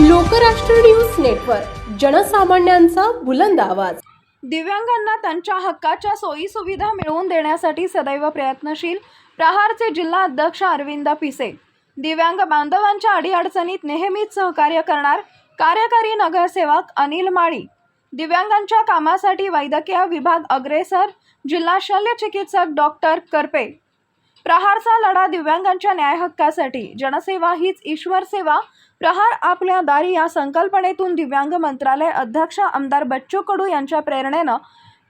Lokrashtra news network जनसामान्यांचा बुलंद आवाज. दिव्यांगांना त्यांच्या हक्काच्या सोयी सुविधा मिळवून देण्यासाठी सदैव प्रयत्नशील प्रहारचे जिल्हा अध्यक्ष अरविंद पिसे. दिव्यांग बांधवांच्या अडीअडचणीत नेहमीच सहकार्य करणार कार्यकारी नगरसेवक अनिल माळी. दिव्यांगांच्या कामासाठी वैद्यकीय विभाग अग्रेसर जिल्हा शल्य चिकित्सक डॉक्टर करपे. प्रहारचा लढा दिव्यांगांच्या न्याय हक्कासाठी जनसेवा हीच ईश्वर सेवा प्रहार आपल्या दारी या संकल्पनेतून दिव्यांग मंत्रालय अध्यक्ष आमदार बच्चू कडू यांच्या प्रेरणेनं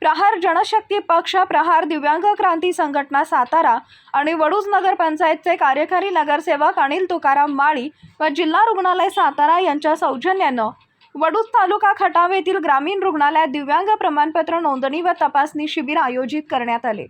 प्रहार जनशक्ती पक्ष प्रहार दिव्यांग क्रांती संघटना सातारा आणि वडूज नगरपंचायतचे कार्यकारी नगरसेवक अनिल तुकाराम माळी व जिल्हा रुग्णालय सातारा यांच्या सौजन्यानं वडूज तालुका खटाव येथील ग्रामीण रुग्णालयात दिव्यांग प्रमाणपत्र नोंदणी व तपासणी शिबिर आयोजित करण्यात आले.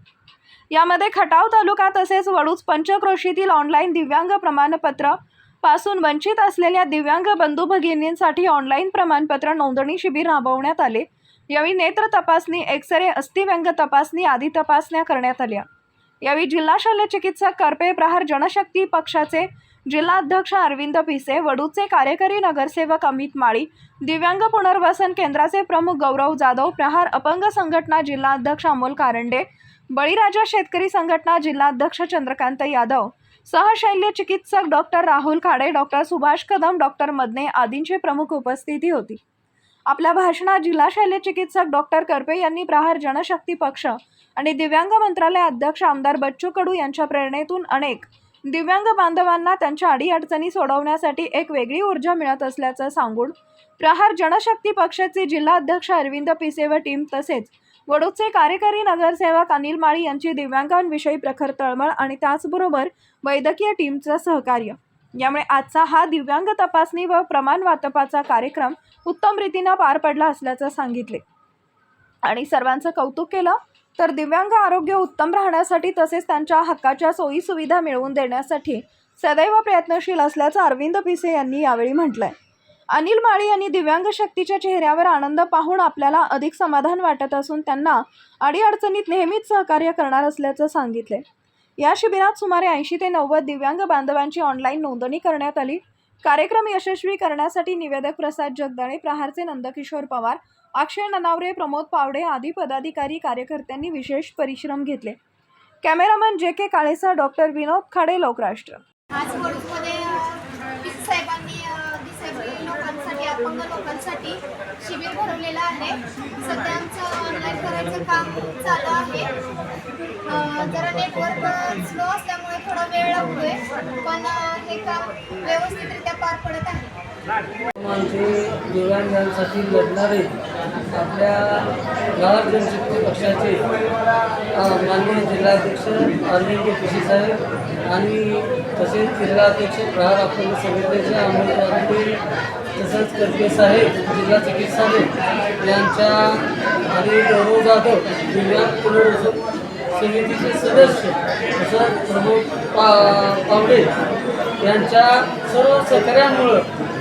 यामध्ये खटाव तालुका तसेच वडूज पंचक्रोशीतील ऑनलाईन दिव्यांग प्रमाणपत्र पासून वंचित असलेल्या दिव्यांग बंधू भगिनींसाठी ऑनलाईन प्रमाणपत्र नोंदणी शिबिर राबवण्यात आले. यावेळी नेत्र तपासणी एक्स रे अस्थिव्यंग तपासणी आदी तपासण्या करण्यात आल्या. यावेळी जिल्हा शल्य चिकित्सक करपे प्रहार जनशक्ती पक्षाचे जिल्हाध्यक्ष अरविंद पिसे वडूचे कार्यकारी नगरसेवक अमित माळी दिव्यांग पुनर्वसन केंद्राचे प्रमुख गौरव जाधव प्रहार अपंग संघटना जिल्हाध्यक्ष अमोल कारंडे बळीराजा शेतकरी संघटना जिल्हाध्यक्ष चंद्रकांत यादव सहशैल्य चिकित्सक doctor Rahul Khade doctor Subhash Kadam doctor Madane आदींची प्रमुख उपस्थिती होती. आपल्या भाषणात जिल्हा शल्य चिकित्सक डॉक्टर करपे यांनी प्रहार जनशक्ती पक्ष आणि दिव्यांग मंत्रालय अध्यक्ष आमदार बच्चू कडू यांच्या प्रेरणेतून अनेक दिव्यांग बांधवांना त्यांच्या अडीअडचणी सोडवण्यासाठी एक वेगळी ऊर्जा मिळत असल्याचं सांगून प्रहार जनशक्ती पक्षाचे जिल्हा अध्यक्ष अरविंद पिसे व टीम तसेच वडूदचे कार्यकारी नगरसेवक अनिल माळी यांची दिव्यांगांविषयी प्रखर तळमळ आणि त्याचबरोबर वैद्यकीय टीमचं सहकार्य. यामुळे आजचा हा दिव्यांग तपासणी व प्रमाण वाटपाचा कार्यक्रम उत्तम रीतीनं पार पडला असल्याचं सांगितले. आणि सर्वांचं कौतुक केलं तर दिव्यांग आरोग्य उत्तम राहण्यासाठी तसेच त्यांच्या हक्काच्या सोयी सुविधा मिळवून देण्यासाठी सदैव प्रयत्नशील असल्याचं अरविंद पिसे यांनी यावेळी म्हटलं आहे अनिल माळी यांनी दिव्यांग शक्तीच्या चेहऱ्यावर आनंद पाहून आपल्याला अधिक समाधान वाटत असून त्यांना अडीअडचणीत नेहमीच सहकार्य करणार असल्याचं सांगितले. या शिबिरात सुमारे ऐंशी ते नव्वद दिव्यांग बांधवांची ऑनलाईन नोंदणी करण्यात आली. कार्यक्रम यशस्वी करण्यासाठी निवेदक प्रसाद जगदाळे प्रहारचे नंदकिशोर पवार अक्षय ननावरे प्रमोद पावडे आदी पदाधिकारी कार्यकर्त्यांनी विशेष परिश्रम घेतले. कॅमेरामन जे के काळेसा डॉक्टर विनोद खाडे लोकराष्ट्र आज वडूदमध्ये पीक साहेबांनी डिसेबल लोकांसाठी मुलांसाठी शिबिर भरवलेलं आहे. सध्या आमचं ऑनलाईन करायचं काम चालू आहे. जरा नेटवर्क स्लो असल्यामुळे थोडा वेळ लागतोय पण हे काम व्यवस्थितरित्या पार पडत आहे. आमचे दिव्यांगांसाठी लढणारे आपल्या गावात जनशक्ती पक्षाचे माननीय जिल्हाध्यक्ष अरविंद पिशी साहेब आणि तसेच जिल्हाध्यक्ष प्रहार आपण संघटनेचे अमोल तसंच करके साहेब जिल्हा चिकित्सालय यांच्या आणि गौरव जाधव दिव्यांग पुनर्वसन समितीचे सदस्य तसंच प्रमोद पा पावडे यांच्या सर्व सहकार्यामुळं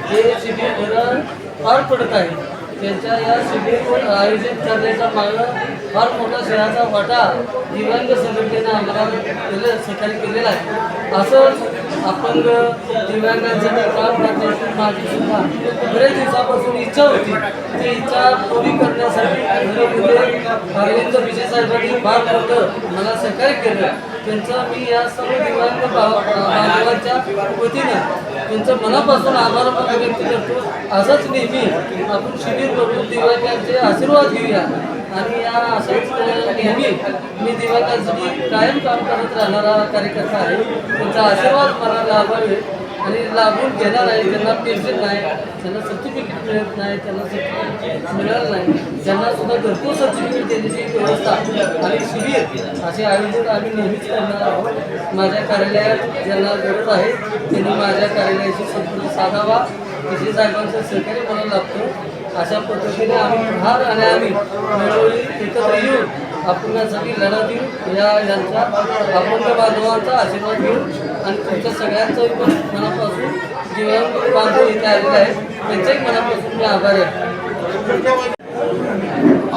हे शिबिर भरण पार पडत आहे. त्यांच्या या शिबिर आयोजित करण्याचा मागणं फार मोठा शहराचा वाटा दिव्यांग संघटनेनं आम्हाला केलं सहकार्य केलेला आहे. असंच अपंग दिव्यांगांसाठी काम करण्याची माझी सुद्धा बरेच दिवसापासून इच्छा होती. ती इच्छा पुरी करण्यासाठी अरविंद विजय साहेबांनी फार मोठं मला सहकार्य केलं. त्यांचं मी या सर्व दिव्यांग बांधवांच्या वतीनं त्यांचं मनापासून आभार व्यक्त करतो. असंच नेहमी आपण शिबिर करून दिव्यांगांचे आशीर्वाद घेऊया. आणि या असंच नेहमी मी दिव्यांगांसाठी कायम काम करत राहणारा कार्यकर्ता आहे. त्यांचा आशीर्वाद मला लाभावे आणि लाभून घेणार आहे त्यांना पेन्शन नाही त्यांना सर्टिफिकेट मिळत नाही त्यांना सर्टिफिकेट मिळालं नाही. त्यांना सुद्धा घरपूर सर्टिफिकेट देण्याची व्यवस्था आणि शिबिर असे आयोजित आम्ही नेहमीच करणार आहोत. माझ्या कार्यालयात ज्यांना गरज आहे त्यांनी माझ्या कार्यालयाशी संपर्क साधावा. तिथे साहेबांचं सहकार्य मला लाभतो अशा पद्धतीने आम्ही प्रहार आणि आम्ही मिळवली एकत्र येऊन अपंगांसाठी लढा देऊ. या यांचा अपंग बांधवांचा आशीर्वाद घेऊ आणि तुमच्या सगळ्यांचं पण मनापासून जीवन बांधून इथे आलेलं आहे. त्यांच्याही मनापासून मी आभार आहे.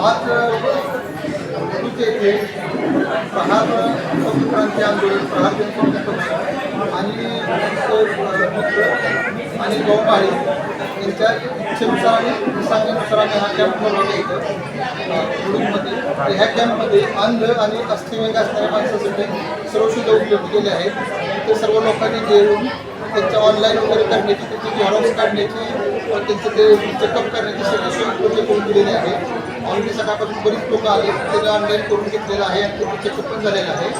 आज येथे प्रहार क्रांती आंदोलन प्रहार जनसंघ आणि त्यांचे मित्र आणि गौमाळे त्यांच्या इच्छेनुसार आणि सांगण्यानुसार आम्ही हा कॅम्प बनवला इथं कुडूंमध्ये ह्या कॅम्पमध्ये अंध आणि अस्थिव्यंग असणाऱ्या माणसासाठी सर्व सुविधा उपलब्ध केले आहेत ते सर्व लोकांनी घेऊन त्यांच्या ऑनलाईन वगैरे करण्याची त्यांची झेरॉक्स काढण्याची त्यांचं ते चेकअप करण्याची सगळी सोय उपलब्ध करून दिलेली आहे. ऑलरेडी सकाळपासून बरीच लोक आले त्याला ऑनलाईन करून घेतलेलं आहे आणि त्यांचं चेकअप पण झालेलं आहे.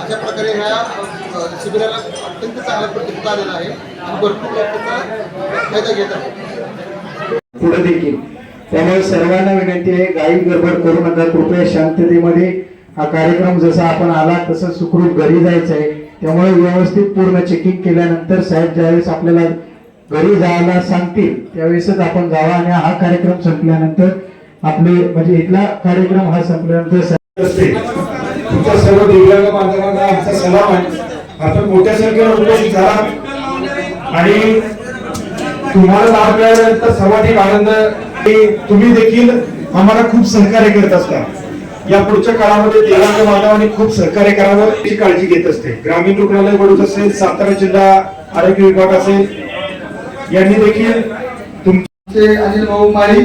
अशा प्रकारे ह्या शिबिराला अत्यंत चांगल्या प्रतिसाद आलेला आहे आणि भरपूर लोक त्याचा फायदा घेत आहेत. पुढे देखील त्यामुळे सर्वांना विनंती आहे गाई गडबड करू नका. कृपया शांततेमध्ये हा कार्यक्रम जसा आपण आला तसं सुखरूप घरी जायचं आहे त्यामुळे व्यवस्थित पूर्ण चेकिंग केल्यानंतर साहेब ज्यावेळेस आपल्याला घरी जायला सांगतील त्यावेळेसच आपण जावा आणि हा कार्यक्रम संपल्यानंतर आपले म्हणजे इथला कार्यक्रम हा संपल्यानंतर तुमच्या सर्व दिव्यांग बांधवांना आमचा सलाम आहे. आपण मोठ्या संख्येने उपस्थित झाला आणि तुम्हाला लाभ मिळाल्यानंतर सर्वाधिक आनंद तुम्ही देखील आम्हाला खूप सहकार्य करत असता. या पुढच्या काळामध्ये देवांग माधवाने खूप सहकार्य करावं याची काळजी घेत असते. ग्रामीण रुग्णालय बडूच असेल सातारा जिल्हा आरोग्य विभाग असेल यांनी देखील तुमचे अनिल भाऊ माळी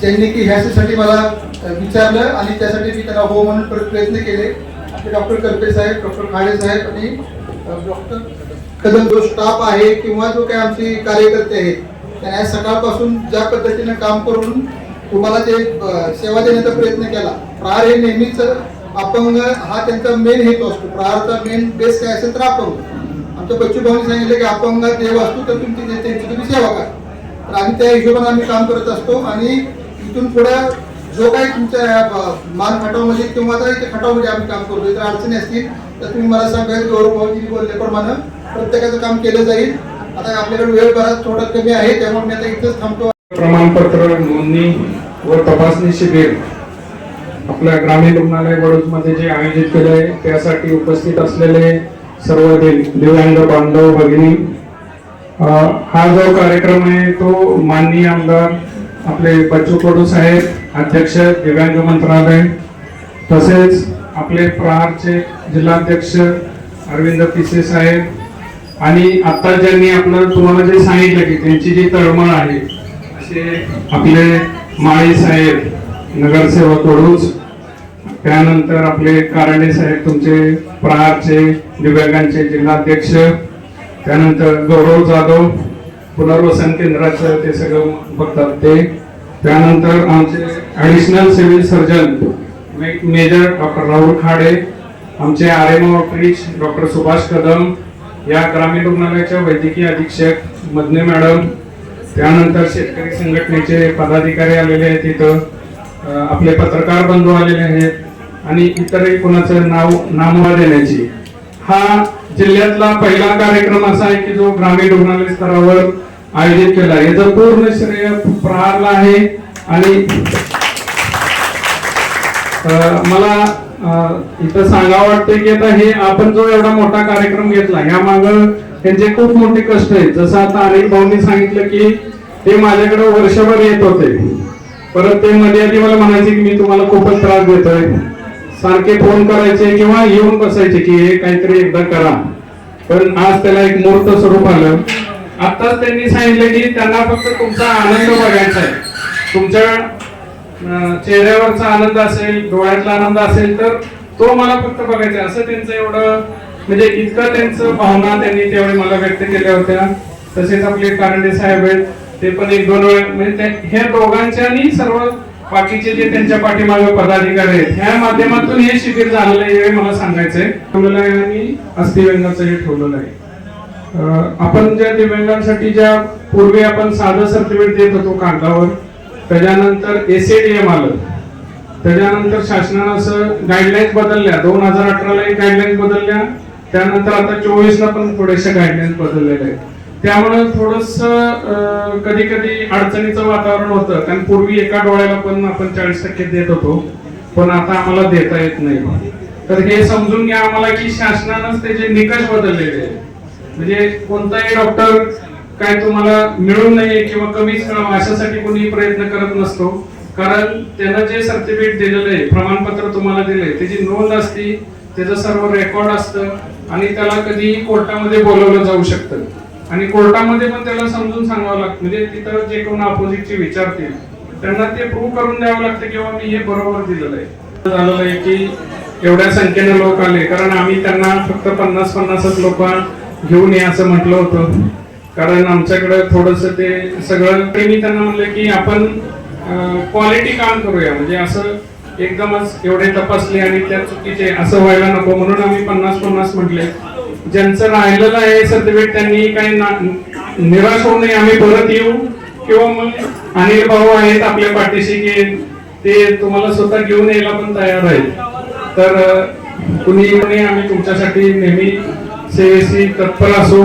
ज्यांनी की ह्यासाठी मला विचारलं आणि त्यासाठी मी त्यांना हो म्हणून प्रयत्न केले. आपले डॉक्टर कल्पे साहेब डॉक्टर खाडे साहेब आणि डॉक्टर कदम जो स्टाफ आहे किंवा जो काही आमचे कार्यकर्ते आहेत त्यांना सकाळपासून ज्या पद्धतीनं काम करून तुम्हाला ते सेवा देण्याचा प्रयत्न केला. प्रहार हे नेहमीच अपंग हा त्यांचा मेन हेतू असतो. प्रहारचा मेन बेस काय असेल तर अपंग. आमच्या बच्चू भाऊनी सांगितलं की अपंग देव असतो तर तुमची त्यांची तुम्ही सेवा करा. तर आम्ही त्या हिशोबाने आम्ही काम करत असतो आणि इथून पुढे जो काही तुमच्या मान खटावमध्ये किंवा खटावमध्ये आम्ही काम करतो इतर अडचणी असतील तर तुम्ही मला सांगायचं गौरव भाऊजी बोलल्याप्रमाणे प्रत्येकाचं काम केलं जाईल. आता आपल्याकडे वेळ बराच थोडा कमी आहे त्यामुळे मी आता इथंच थांबतो. प्रमाणपत्र नोंदणी व तपासणी शिबिर आपल्या ग्रामीण रुग्णालयमध्ये जे आयोजित केलं आहे त्यासाठी उपस्थित असलेले सर्व दिव्यांग बांधव भगिनी हा जो कार्यक्रम आहे तो माननीय आमदार आपले बच्चू कडू साहेब अध्यक्ष दिव्यांग मंत्रालय तसेच आपले प्रहारचे जिल्हाध्यक्ष अरविंद पिसे साहेब आणि आता ज्यांनी आपलं तुम्हाला जे सांगितलं की त्यांची जी तळमळ आहे असे आपले माळे साहेब नगरसेवक वडूज त्यानंतर आपले कारंडे साहेब तुमचे प्रहारचे दिव्यांगांचे जिल्हाध्यक्ष त्यानंतर गौरव जाधव पुनर्वसन केंद्राचं ते सगळं बघतात ते. त्यानंतर आमचे additional civil surgeon major doctor Rahul Khade आमचे R M outreach doctor Subhash Kadam या ग्रामीण रुग्णालयाच्या वैद्यकीय अधीक्षक मदने मॅडम त्यानंतर शेतकरी संघटनेचे पदाधिकारी आलेले आहेत तिथं आपले पत्रकार बंधू आलेले आहेत आणि इतरही कोणाचं नाव नामवा देण्याची. हा जिल्ह्यातला पहिला कार्यक्रम असा आहे की जो ग्रामीण रुग्णालय स्तरावर आयोजित केला आहे. याचं पूर्ण श्रेय प्रहारला आहे आणि मला इथं सांगावं वाटतं की आता हे आपण जो एवढा मोठा कार्यक्रम घेतला या माग त्यांचे खूप मोठे कष्ट आहेत. जसं आता अनिल भाऊंनी सांगितलं की ते माझ्याकडे वर्षभर येत होते. परत ते मध्ये आधी मला म्हणायचे की मी तुम्हाला खूपच त्रास देतोय. सारखे फोन करायचे किंवा येऊन बसायचे की हे काहीतरी एकदा करा. पण आज त्याला एक मूर्त स्वरूप आलं. आताच त्यांनी सांगितलं की त्यांना फक्त तुमचा आनंद बघायचा आहे. तुमच्या चेहऱ्यावरचा आनंद असेल डोळ्यातला आनंद असेल तर तो मला फक्त बघायचा असं त्यांचं एवढं म्हणजे इतकं त्यांचं भावना त्यांनी त्यावेळी मला व्यक्त केल्या होत्या. तसेच आपले कारंडे साहेब आहेत ते पण एक दोन वेळ म्हणजे त्या- ह्या दोघांच्या आणि सर्व बाकीचे जे त्यांच्या पाठीमागे पदाधिकारी आहेत ह्या माध्यमातून हे शिबिर झालेलं आहे हे मला सांगायचंय ठेवलेलं आहे आणि अस्थिव्यंगाचं हे ठेवलेलं आहे. आपण ज्या दिव्यांगांसाठी ज्या पूर्वी आपण साधं सर्टिफिकेट देत होतो कागदावर त्याच्यानंतर एसीडीएम आलं. त्याच्यानंतर शासनानं असं गाईडलाईन्स बदलल्या. दोन हजार अठराला एक गाईडलाईन्स बदलल्या. त्यानंतर आता चोवीस ला पण थोडेसे गाईडलाईन्स बदललेल्या आहेत. त्यामुळे थोडस कधी कधी अडचणीचं वातावरण होतं. कारण पूर्वी एका डोळ्याला पण आपण चाळीस टक्के देत होतो. पण आता आम्हाला देता येत नाही. तर हे समजून घ्या आम्हाला की शासनानंच त्याचे निकष बदललेले आहेत. म्हणजे कोणताही डॉक्टर काय तुम्हाला मिळून नये किंवा कमीच मिळावं अशासाठी कोणी प्रयत्न करत नसतो. कारण त्यांना जे सर्टिफिकेट दिलेलं आहे प्रमाणपत्र तुम्हाला दिलंय त्याची नोंद असती त्याचं सर्व रेकॉर्ड असतं आणि त्याला कधीही कोर्टामध्ये बोलवलं जाऊ शकतं. आणि कोर्टामध्ये पण त्याला समजून सांगावं लागतं. म्हणजे तिथं जे कोण अपोजिटचे विचारतील त्यांना ते प्रूव्ह करून द्यावं लागतं किंवा मी हे बरोबर दिलेलं आहे. झालेलं आहे की एवढ्या संख्येने लोक आले. कारण आम्ही त्यांना फक्त पन्नास पन्नासच लोक घेऊन ये असं म्हटलं होतं. कारण आमच्याकडे थोडस ते सगळं ते मी त्यांना म्हणलं की आपण क्वालिटी काम करूया. म्हणजे असं एकदमच एवढे तपासले आणि त्या चुकीचे असं व्हायला नको. म्हणून आम्ही पन्नास पन्नास म्हटले. ज्यांचं राहिलेलं आहे सर्टिफिकेट त्यांनी काही ना- निराश होऊ नये. आम्ही परत येऊ. किंवा मग अनिल भाऊ आहेत आपल्या पाठीशी की ते तुम्हाला स्वतः घेऊन यायला पण तयार आहेत. तर कुणी कुणी आम्ही तुमच्यासाठी नेहमी सेवेशी तत्पर असू.